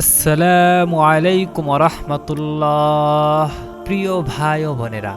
আসসালামু আলাইকুম রহমতুল্লাহ প্রিয় ভাই ও বোনেরা,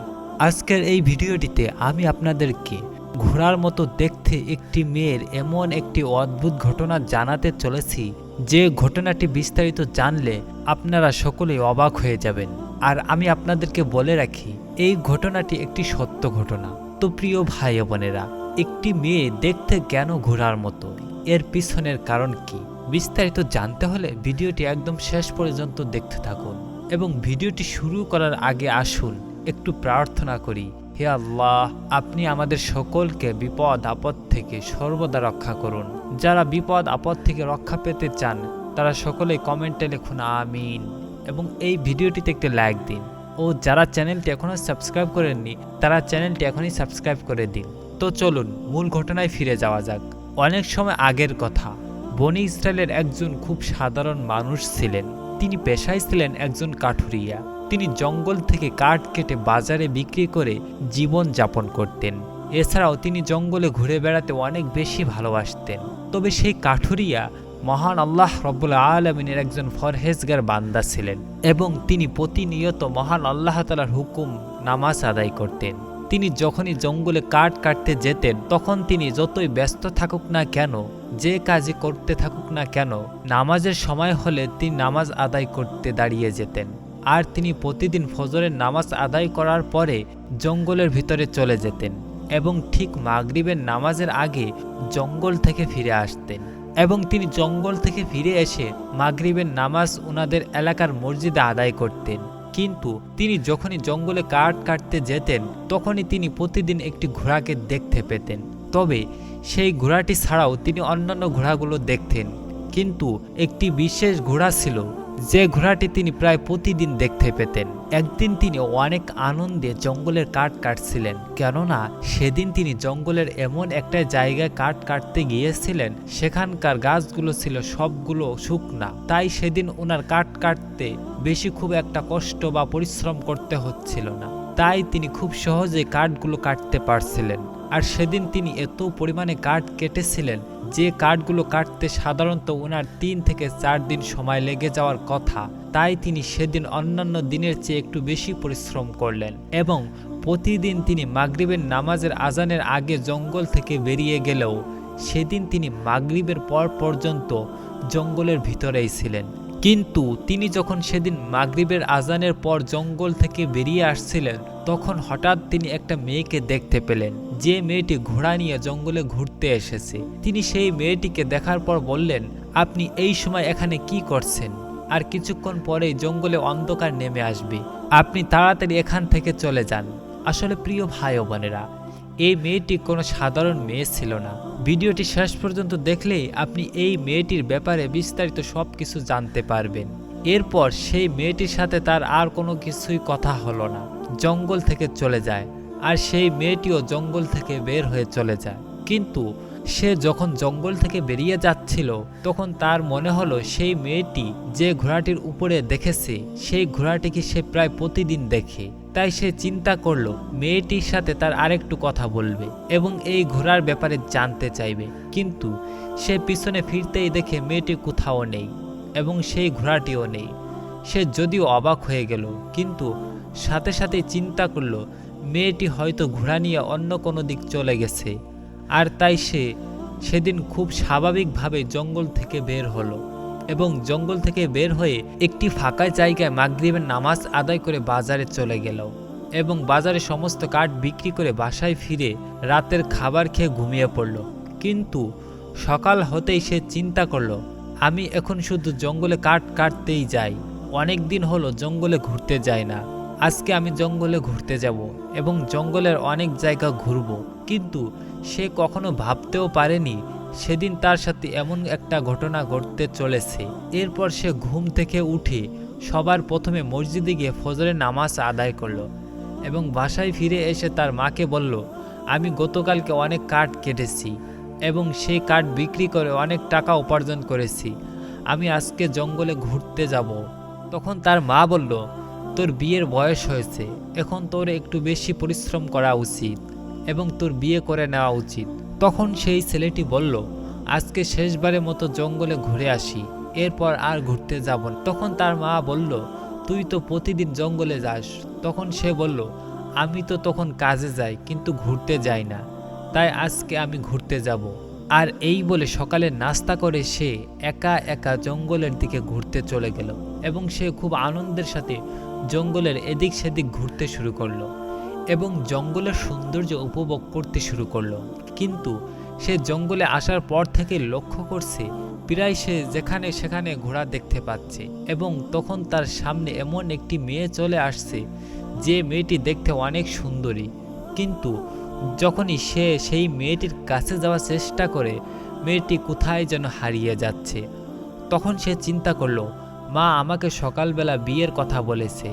আজকের এই ভিডিওটিতে আমি আপনাদেরকে ঘোড়ার মতো দেখতে একটি মেয়ের এমন একটি অদ্ভুত ঘটনা জানাতে চলেছি, যে ঘটনাটি বিস্তারিত জানলে আপনারা সকলেই অবাক হয়ে যাবেন। আর আমি আপনাদেরকে বলে রাখি, এই ঘটনাটি একটি সত্য ঘটনা। তো প্রিয় ভাই বোনেরা, একটি মেয়ে দেখতে কেন ঘোড়ার মতো? এর পিছনের কারণ কি? বিস্তারিত জানতে হলে ভিডিওটি একদম শেষ পর্যন্ত দেখতে থাকুন এবং ভিডিওটি শুরু করার আগে আসুন, একটু প্রার্থনা করি। হে আল্লাহ, আপনি আমাদের সকলকে বিপদ, আপদ থেকে সর্বদা রক্ষা করুন। যারা বিপদ, আপদ থেকে রক্ষা পেতে চান, তারা সকলেই কমেন্টে লিখুন, আমিন। এবং এই ভিডিওটিতে একটি লাইক দিন। ও যারা চ্যানেলটি এখনও সাবস্ক্রাইব করেননি, তারা চ্যানেলটি এখনই সাবস্ক্রাইব করে দিন। তো চলুন, মূল ঘটনায় ফিরে যাওয়া যাক। অনেক সময় আগের কথা। বনি ইসরায়েলের একজন খুব সাধারণ মানুষ ছিলেন। তিনি পেশায় ছিলেন একজন কাঠুরিয়া। তিনি জঙ্গল থেকে কাঠ কেটে বাজারে বিক্রি করে জীবন যাপন করতেন। এছাড়াও তিনি জঙ্গলে ঘুরে বেড়াতে অনেক বেশি ভালোবাসতেন। তবে সেই কাঠুরিয়া মহান আল্লাহ রব্বুল আলমিনের একজন ফরহেজগার বান্দা ছিলেন এবং তিনি প্রতিনিয়ত মহান আল্লাহ তালার হুকুম নামাজ আদায় করতেন। তিনি যখনই জঙ্গলে কাঠ কাটতে যেতেন, তখন তিনি যতই ব্যস্ত থাকুক না কেন, যে কাজে করতে থাকুক না কেন, নামাজের সময় হলে তিনি নামাজ আদায় করতে দাঁড়িয়ে যেতেন। আর তিনি প্রতিদিন ফজরের নামাজ আদায় করার পরে জঙ্গলের ভিতরে চলে যেতেন এবং ঠিক মাগরিবের নামাজের আগে জঙ্গল থেকে ফিরে আসতেন। এবং তিনি জঙ্গল থেকে ফিরে এসে মাগরিবের নামাজ ওনাদের এলাকার মসজিদে আদায় করতেন। কিন্তু তিনি যখনই জঙ্গলে কাঠ কাটতে যেতেন, তখনই তিনি প্রতিদিন একটি ঘোড়াকে দেখতে পেতেন। তবে সেই ঘোড়াটি ছাড়াও তিনি অন্যান্য ঘোড়াগুলো দেখতেন। কিন্তু একটি বিশেষ ঘোড়া ছিল যে ঘোড়াটি তিনি প্রায় প্রতিদিন দেখতে পেতেন। একদিন তিনি অনেক আনন্দে জঙ্গলের কাঠ কাটছিলেন, কেননা সেদিন তিনি জঙ্গলের এমন একটা জায়গায় কাঠ কাটতে গিয়েছিলেন, সেখানকার গাছগুলো ছিল সবগুলো শুকনা। তাই সেদিন ওনার কাঠ কাটতে বেশি খুব একটা কষ্ট বা পরিশ্রম করতে হচ্ছিল না। তাই তিনি খুব সহজে কাঠগুলো কাটতে পারছিলেন। আর সেদিন তিনি এত পরিমাণে কাঠ কেটেছিলেন যে কাঠগুলো কাটতে সাধারণত ওনার তিন থেকে চার দিন সময় লেগে যাওয়ার কথা, তাই তিনি সেদিন অন্যান্য দিনের চেয়ে একটু বেশি পরিশ্রম করলেন এবং প্রতিদিন তিনি মাগরিবের নামাজের আজানের আগে জঙ্গল থেকে বেরিয়ে গেলেও সেদিন তিনি মাগরিবের পর পর্যন্ত জঙ্গলের ভিতরেই ছিলেন। কিন্তু তিনি যখন সেদিন মাগরিবের আজানের পর জঙ্গল থেকে বেরিয়ে আসছিলেন তখন হঠাৎ তিনি একটা মেয়েকে দেখতে পেলেন। যে মেয়েটি ঘোড়া নিয়ে জঙ্গলে ঘুরতে এসেছে। তিনি সেই মেয়েটিকে দেখার পর বললেন, আপনি এই সময় এখানে কি করছেন? আর কিছুক্ষণ পরেই জঙ্গলে অন্ধকার নেমে আসবে। আপনি তাড়াতাড়ি এখান থেকে চলে যান। আসলে প্রিয় ভাই বোনেরা, এই মেয়েটি কোনো সাধারণ মেয়ে ছিল না। ভিডিওটি শেষ পর্যন্ত দেখলেই আপনি এই মেয়েটির ব্যাপারে বিস্তারিত সব কিছু জানতে পারবেন। এরপর সেই মেয়েটির সাথে তার আর কোনো কিছুই কথা হলো না। জঙ্গল থেকে চলে যায়, আর সেই মেয়েটিও জঙ্গল থেকে বের হয়ে চলে যায়। কিন্তু সে যখন জঙ্গল থেকে বেরিয়ে যাচ্ছিল, তখন তার মনে হলো সেই মেয়েটি যে ঘোড়াটির উপরে দেখেছে, সেই ঘোড়াটিকে সে প্রায় প্রতিদিন দেখে। তাই সে চিন্তা করল, মেয়েটির সাথে তার আরেকটু কথা বলবে এবং এই ঘোড়ার ব্যাপারে জানতে চাইবে। কিন্তু সে পিছনে ফিরতেই দেখে মেয়েটি কোথাও নেই এবং সেই ঘোড়াটিও নেই। সে যদিও অবাক হয়ে গেল, কিন্তু সাথে সাথে চিন্তা করল, মেয়েটি হয়তো ঘোড়া নিয়ে অন্য কোনো দিক চলে গেছে। আর তাই সে সেদিন খুব স্বাভাবিকভাবে জঙ্গল থেকে বের হলো এবং জঙ্গল থেকে বের হয়ে একটি ফাঁকা জায়গায় মাগরিবের নামাজ আদায় করে বাজারে চলে গেল এবং বাজারে সমস্ত কাঠ বিক্রি করে বাসায় ফিরে রাতের খাবার খেয়ে ঘুমিয়ে পড়ল। কিন্তু সকাল হতেই সে চিন্তা করল, আমি এখন শুধু জঙ্গলে কাঠ কাটতেই যাই, অনেক দিন হলো জঙ্গলে ঘুরতে যাই না। আজকে আমি জঙ্গলে ঘুরতে যাব এবং জঙ্গলের অনেক জায়গা ঘুরব। কিন্তু সে কখনো ভাবতেও পারেনি সেদিন তার সাথে এমন একটা ঘটনা ঘটতে চলেছে। এরপর সে ঘুম থেকে উঠে সবার প্রথমে মসজিদে গিয়ে ফজরের নামাজ আদায় করল এবং বাসায় ফিরে এসে তার মাকে বলল, আমি গতকালকে অনেক কাঠ কেটেছি এবং সেই কাঠ বিক্রি করে অনেক টাকা উপার্জন করেছি। আমি আজকে জঙ্গলে ঘুরতে যাব। তখন তার মা বলল তোর বিয়ের বয়স হয়েছে, এখন তোর একটু বেশি পরিশ্রম করা উচিত এবং তোর বিয়ে করে নেওয়া উচিত। তখন সেই ছেলেটি বলল, আজকে শেষবারের মতো জঙ্গলে ঘুরে আসি, এরপর আর ঘুরতে যাব তখন তার মা বলল, তুই তো প্রতিদিন জঙ্গলে যাস। তখন সে বলল, আমি তো তখন কাজে যাই, কিন্তু ঘুরতে যাই না। তাই আজকে আমি ঘুরতে যাব। আর এই বলে সকালে নাস্তা করে সে একা একা জঙ্গলের দিকে ঘুরতে চলে গেল এবং সে খুব আনন্দের সাথে জঙ্গলের এদিক সেদিক ঘুরতে শুরু করল এবং জঙ্গলের সৌন্দর্য উপভোগ করতে শুরু করল। কিন্তু সে জঙ্গলে আসার পর থেকে লক্ষ্য করছে, প্রায় সে যেখানে সেখানে ঘোড়া দেখতে পাচ্ছে এবং তখন তার সামনে এমন একটি মেয়ে চলে আসছে যে মেয়েটি দেখতে অনেক সুন্দরী। কিন্তু যখনই সে সেই মেয়েটির কাছে যাওয়ার চেষ্টা করে, মেয়েটি কোথায় যেন হারিয়ে যাচ্ছে। তখন সে চিন্তা করল, মা আমাকে সকালবেলা বিয়ের কথা বলেছে,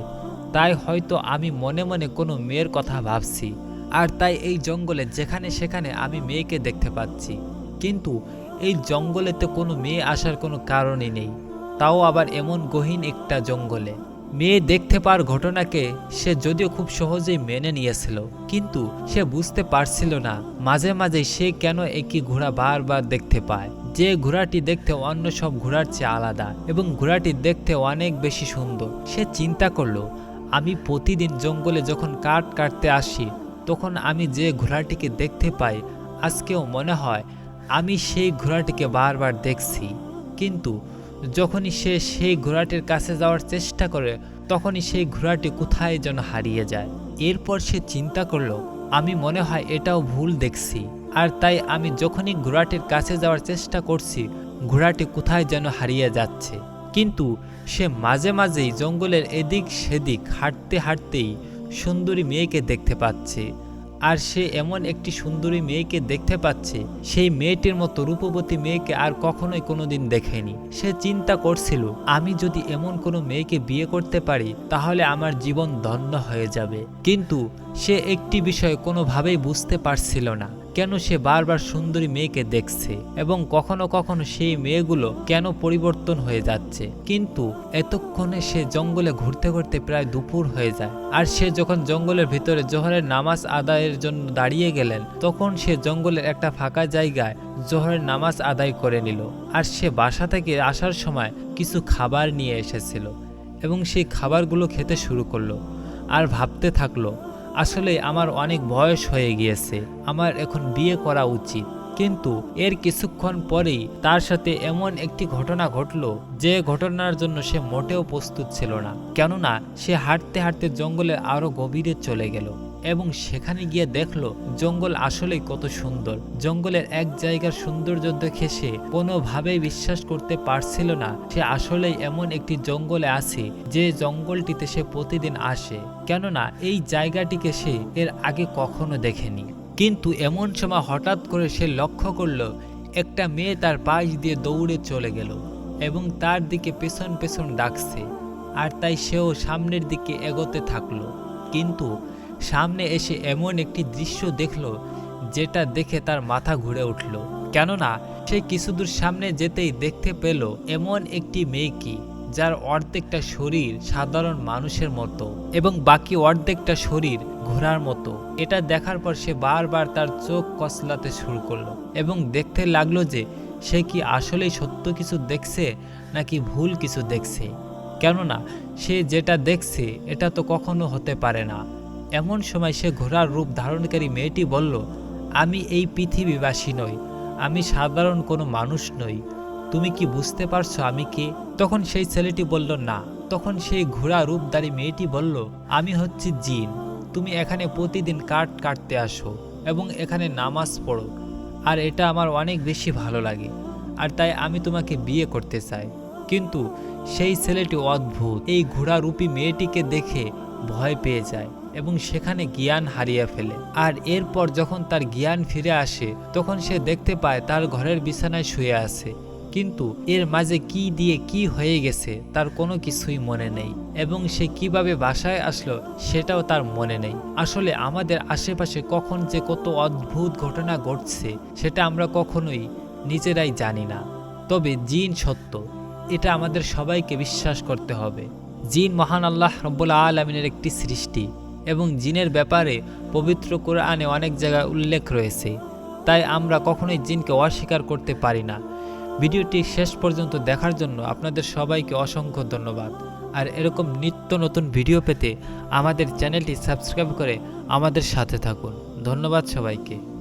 তাই হয়তো আমি মনে মনে কোনো মেয়ের কথা ভাবছি, আর তাই এই জঙ্গলে যেখানে সেখানে আমি মেয়েকে দেখতে পাচ্ছি। কিন্তু এই জঙ্গলেতে কোনো মেয়ে আসার কোনো কারণই নেই, তাও আবার এমন গহীন একটা জঙ্গলে। মেয়ে দেখতে পাওয়ার ঘটনাকে সে যদিও খুব সহজেই মেনে নিয়েছিল, কিন্তু সে বুঝতে পারছিল না মাঝে মাঝে সে কেন একই ঘোড়া বারবার দেখতে পায়। যে ঘোড়াটি দেখতে অন্য সব ঘোড়ার চেয়ে আলাদা এবং ঘোড়াটি দেখতে অনেক বেশি সুন্দর, সে চিন্তা করল, আমি প্রতিদিন জঙ্গলে যখন কাঠ কাটতে আসি, তখন আমি যে ঘোড়াটিকে দেখতে পাই, আজকেও মনে হয় আমি সেই ঘোড়াটিকে বারবার দেখছি। কিন্তু যখনই সে সেই ঘোড়াটির কাছে যাওয়ার চেষ্টা করে, তখনই সেই ঘোড়াটি কোথায় যেন হারিয়ে যায়। এরপর সে চিন্তা করল, আমি মনে হয় এটাও ভুল দেখছি। আর তাই আমি যখনই ঘোড়াটির কাছে যাওয়ার চেষ্টা করছি, ঘোড়াটি কোথায় যেন হারিয়ে যাচ্ছে। কিন্তু সে মাঝে মাঝেই জঙ্গলের এদিক সেদিক হাঁটতে হাঁটতেই সুন্দরী মেয়েকে দেখতে পাচ্ছে। আর সে এমন একটি সুন্দরী মেয়েকে দেখতে পাচ্ছে। সেই মেয়েটির মতো রূপবতী মেয়েকে আর কখনোই কোনোদিন দেখেনি। সে চিন্তা করছিল, আমি যদি এমন কোনো মেয়েকে বিয়ে করতে পারি, তাহলে আমার জীবন ধন্য হয়ে যাবে। কিন্তু সে একটি বিষয় কোনোভাবেই বুঝতে পারছিল না। কেন সে বারবার সুন্দরী মেয়েকে দেখছে এবং কখনো কখনো সেই মেয়েগুলো কেন পরিবর্তন হয়ে যাচ্ছে? কিন্তু এতক্ষণে সে জঙ্গলে ঘুরতে ঘুরতে প্রায় দুপুর হয়ে যায়। আর সে যখন জঙ্গলের ভিতরে জোহরের নামাজ আদায়ের জন্য দাঁড়িয়ে গেলেন, তখন সে জঙ্গলের একটা ফাঁকা জায়গায় জোহরের নামাজ আদায় করে নিল। আর সে বাসা থেকে আসার সময় কিছু খাবার নিয়ে এসেছিল এবং সেই খাবারগুলো খেতে শুরু করল। আর ভাবতে থাকল আসলে আমার অনেক বয়স হয়ে গিয়েছে, আমার এখন বিয়ে করা উচিত। কিন্তু এর কিছুক্ষণ পরেই তার সাথে এমন একটি ঘটনা ঘটল যে ঘটনার জন্য সে মোটেও প্রস্তুত ছিল না। কেননা সে হাঁটতে হাঁটতে জঙ্গলে আরও গভীরে চলে গেল। এবং সেখানে গিয়ে দেখল, জঙ্গল আসলেই কত সুন্দর। জঙ্গলের এক জায়গার সৌন্দর্য দেখে সে কোনোভাবেই বিশ্বাস করতে পারছিল না। সে আসলেই এমন একটি জঙ্গলে আছে, যে জঙ্গলটিতে সে প্রতিদিন আসে। কেননা, এই জায়গাটিকে সে এর আগে কখনো দেখেনি। কিন্তু এমন সময় হঠাৎ করে সে লক্ষ্য করল, একটা মেয়ে তার পাশ দিয়ে দৌড়ে চলে গেল এবং তার দিকে পেছন পেছন ডাকছে। আর তাই সেও সামনের দিকে এগোতে থাকল। কিন্তু সামনে এসে এমন একটি দৃশ্য দেখল, যেটা দেখে তার মাথা ঘুরে উঠল। কেননা, সে কিছুদূর সামনে যেতেই দেখতে পেল এমন একটি মেয়েকে যার অর্ধেকটা শরীর সাধারণ মানুষের মতো এবং বাকি অর্ধেকটা শরীর ঘোড়ার মতো। এটা দেখার পর সে বারবার তার চোখ কসলাতে শুরু করল এবং দেখতে লাগল যে, সে কি আসলেই সত্য কিছু দেখছে, নাকি ভুল কিছু দেখছে। কেননা, সে যেটা দেখছে, এটা তো কখনো হতে পারে না। এমন সময় সে ঘোড়ার রূপ ধারণকারী মেয়েটি বলল, আমি এই পৃথিবীবাসী নই, আমি সাধারণ কোনো মানুষ নই। তুমি কি বুঝতে পারছ আমি কে? তখন সেই ছেলেটি বলল, না। তখন সেই ঘোড়া রূপধারী মেয়েটি বলল, আমি হচ্ছি জিন। তুমি এখানে প্রতিদিন কাঠ কাটতে আসো এবং এখানে নামাজ পড়ো, আর এটা আমার অনেক বেশি ভালো লাগে, আর তাই আমি তোমাকে বিয়ে করতে চাই। কিন্তু সেই ছেলেটি অদ্ভুত। এই ঘোড়ারূপী মেয়েটিকে দেখে ভয় পেয়ে যায়। এবং সেখানে জ্ঞান হারিয়ে ফেলে। আর এরপর যখন তার জ্ঞান ফিরে আসে, তখন সে দেখতে পায় তার ঘরের বিছানায় শুয়ে আছে। কিন্তু এর মাঝে কি দিয়ে কি হয়ে গেছে, তার কোনো কিছুই মনে নেই। এবং সে কীভাবে বাসায় আসলো, সেটাও তার মনে নেই। আসলে আমাদের আশেপাশে কখন যে কত অদ্ভুত ঘটনা ঘটছে, সেটা আমরা কখনোই নিজেরাই জানি না। তবে জিন সত্য, এটা আমাদের সবাইকে বিশ্বাস করতে হবে। জিন মহান আল্লাহ রব্বুল আলমিনের একটি সৃষ্টি। এবং জিনের ব্যাপারে পবিত্র কোরআনে অনেক জায়গায় উল্লেখ রয়েছে। তাই আমরা কখনোই জিনকে অস্বীকার করতে পারি না। ভিডিওটি শেষ পর্যন্ত দেখার জন্য আপনাদের সবাইকে অসংখ্য ধন্যবাদ। আর এরকম নিত্য নতুন ভিডিও পেতে আমাদের চ্যানেলটি সাবস্ক্রাইব করে আমাদের সাথে থাকুন। ধন্যবাদ সবাইকে।